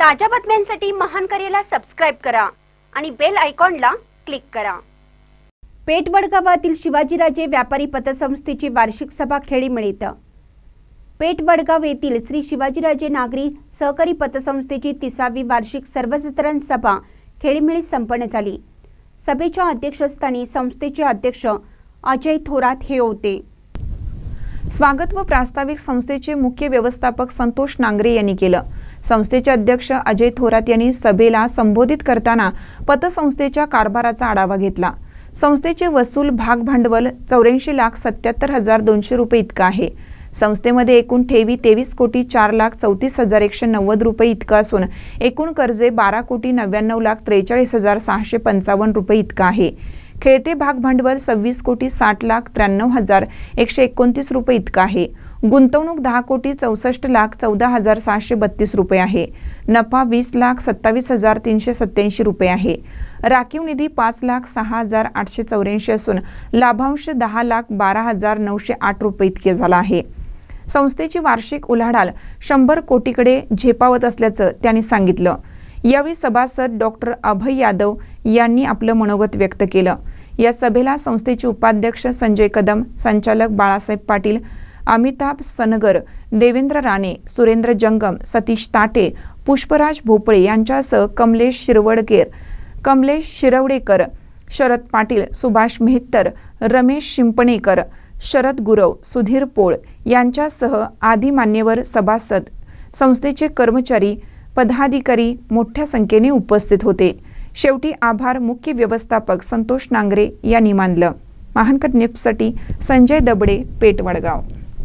ताज्या बातम्यांसाठी महान करेला सबस्क्राईब करा आणि बेल आयकॉनला क्लिक करा. पेठ वडगावातील शिवाजीराजे व्यापारी पतसंस्थेची वार्षिक सभा खेळीमेळीत पेठ वडगाव येथील श्री शिवाजीराजे नागरी सहकारी पतसंस्थेची तिसावी वार्षिक सर्वसाधारण सभा खेळीमेळीत संपन्न झाली. सभेच्या अध्यक्षस्थानी संस्थेचे अध्यक्ष अजय थोरात हे होते. स्वागत व प्रास्ताविक संस्थेचे मुख्य व्यवस्थापक संतोष नांगरे यांनी केलं. संस्थेचे अध्यक्ष अजय थोरात यांनी सभेला संबोधित करताना पतसंस्थेच्या कारभाराचा आढावा घेतला. संस्थेचे वसूल भाग भांडवल चौऱ्याऐंशी लाख सत्याहत्तर हजार दोनशे रुपये इतकं आहे. संस्थेमध्ये एकूण ठेवी तेवीस कोटी चार लाख चौतीस हजार एकशे नव्वद रुपये इतकं असून एकूण कर्जे बारा कोटी नव्याण्णव लाख त्रेचाळीस हजार सहाशे पंचावन्न रुपये इतकं आहे. खेळते भाग भांडवल सव्वीस कोटी साठ लाख त्र्याण्णव हजार एकशे एकोणतीस रुपये इतकं आहे. गुंतवणूक दहा कोटी चौसष्ट लाख चौदा हजार सहाशे बत्तीस रुपये आहे. नफा वीस लाख सत्तावीस हजार तीनशे सत्याऐंशी रुपये आहे. राखीव निधी पाच लाख सहा हजार आठशे चौऱ्याऐंशी असून लाभांश दहा लाख बारा हजार नऊशे आठ रुपये इतके झाला आहे. संस्थेची वार्षिक उलाढाल शंभर कोटीकडे झेपावत असल्याचं त्यांनी सांगितलं. यावेळी सभासद डॉक्टर अभय यादव यांनी आपलं मनोगत व्यक्त केलं. या सभेला संस्थेचे उपाध्यक्ष संजय कदम संचालक बाळासाहेब पाटील अमिताभ सनगर देवेंद्र राणे सुरेंद्र जंगम सतीश ताटे पुष्पराज भोपळे यांच्यासह कमलेश शिरवडकेर कमलेश शिरवडेकर शरद पाटील सुभाष मेहत्तर रमेश शिंपणेकर शरद गुरव सुधीर पोळ यांच्यासह आदी मान्यवर सभासद संस्थेचे कर्मचारी पदाधिकारी मोठ्या संख्येने उपस्थित होते. शेवटी आभार मुख्य व्यवस्थापक संतोष नांगरे यांनी मानलं. महानकर निप्ससाठी संजय दबडे पेटवडगाव.